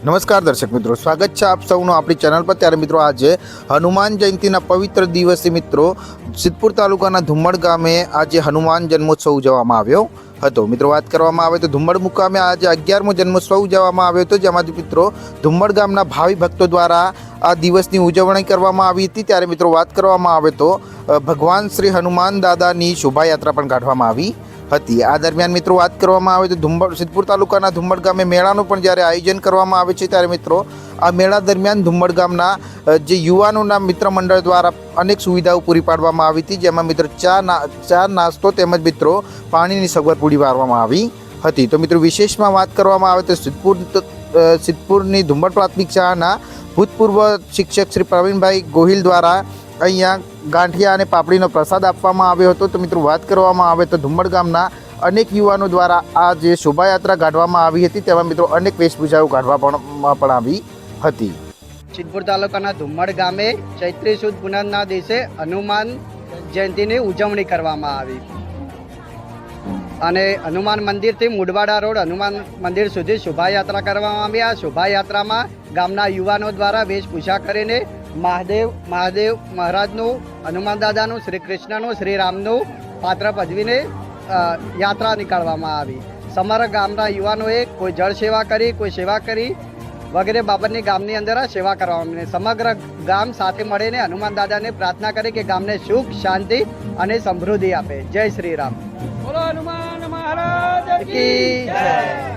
નમસ્કાર દર્શક મિત્રો, સ્વાગત છે આપ સૌનું આપણી ચેનલ પર. ત્યારે મિત્રો આજે હનુમાન જયંતિના પવિત્ર દિવસે મિત્રો, સિદ્ધપુર તાલુકાના ધુમ્મડ ગામે આજે હનુમાન જન્મોત્સવ ઉજવવામાં આવ્યો હતો. મિત્રો, વાત કરવામાં આવે તો ધુમ્મડ મુકામે આજે અગિયારમો જન્મોત્સવ ઉજવવામાં આવ્યો હતો. જેમાંથી મિત્રો ધુમ્મડ ગામના ભાવિ ભક્તો દ્વારા આ દિવસની ઉજવણી કરવામાં આવી હતી. ત્યારે મિત્રો વાત કરવામાં આવે તો ભગવાન શ્રી હનુમાન દાદાની શોભાયાત્રા પણ કાઢવામાં આવી હતી. આ દરમિયાન મિત્રો વાત કરવામાં આવે તો ધુમ્મડ સિદ્ધપુર તાલુકાના ધુમ્મડ ગામે મેળાનું પણ જ્યારે આયોજન કરવામાં આવે છે ત્યારે મિત્રો આ મેળા દરમિયાન ધુમ્મડ ગામના જે યુવાનોના મિત્ર મંડળ દ્વારા અનેક સુવિધાઓ પૂરી પાડવામાં આવી હતી. જેમાં મિત્રો ચા ના, ચા નાસ્તો તેમજ મિત્રો પાણીની સગવડ પૂરી પાડવામાં આવી હતી. તો મિત્રો વિશેષમાં વાત કરવામાં આવે તો સિદ્ધપુર સિદ્ધપુરની ધુમ્મડ પ્રાથમિક શાળાના ભૂતપૂર્વ શિક્ષક શ્રી પ્રવીણભાઈ ગોહિલ દ્વારા અહીંયા ગાંઠિયા અને પાપડીનો પ્રસાદ આપવામાં આવ્યો હતો. તો મિત્રો, વાત કરવામાં આવે તો ધુમ્મડ ગામના અનેક યુવાનો દ્વારા આ જે શોભાયાત્રા કાઢવામાં આવી હતી, તેમાં મિત્રો અનેક વેશભૂષાઓ કાઢવા પણ પણ આવી હતી. સિદ્ધપુર તાલુકાના ધુમ્મડ ગામે ચૈત્રી સુદ પૂનમના દિવસે હનુમાન જયંતિની ઉજવણી કરવામાં આવી. અને હનુમાન મંદિરથી મુડવાડા રોડ, હનુમાન મંદિર સુધી શોભાયાત્રા કરવામાં આવી. આ શોભાયાત્રામાં ગામના યુવાનો દ્વારા વેશભૂષા કરીને મહાદેવ મહાદેવ મહારાજનું હનુમાન દાદાનું શ્રી કૃષ્ણનું શ્રી રામનું પાત્ર ભજવીને યાત્રા નીકાળવામાં આવી સમગ્ર ગામના યુવાનોએ કોઈ જળ સેવા કરી કોઈ સેવા કરી વગેરે બાબતની ગામની અંદર સેવા કરવામાં. સમગ્ર ગામ સાથે મળીને હનુમાન દાદાને પ્રાર્થના કરી કે ગામને સુખ શાંતિ અને સમૃદ્ધિ આપે જય શ્રી રામ બોલો હનુમાન મહારાજ કી જય.